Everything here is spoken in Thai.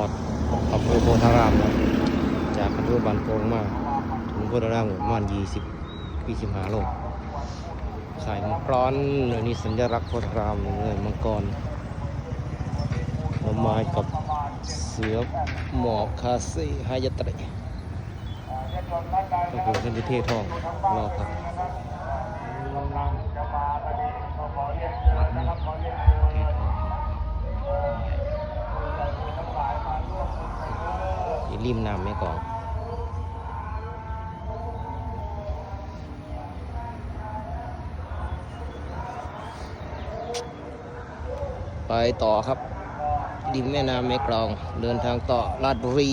อดอำเภอโพธารามแล้วจากอำเภอบ้านโป่งมาถึงโพธารามประมาณยี่สิบยี่สิบห้าโลขายมังกรอันนี้สัญลักษณ์โพธารามเลยมังกรมาไม้กับเสือหมอบคาเซ่ฮยตระขอบคุณท่านที่เททองรอครับวัดนี้เททอง อย่ริมน้ำไม่ก่อนไปต่อครับริมแม่น้ำแม่กลอง เดินทางต่อลาดบุรี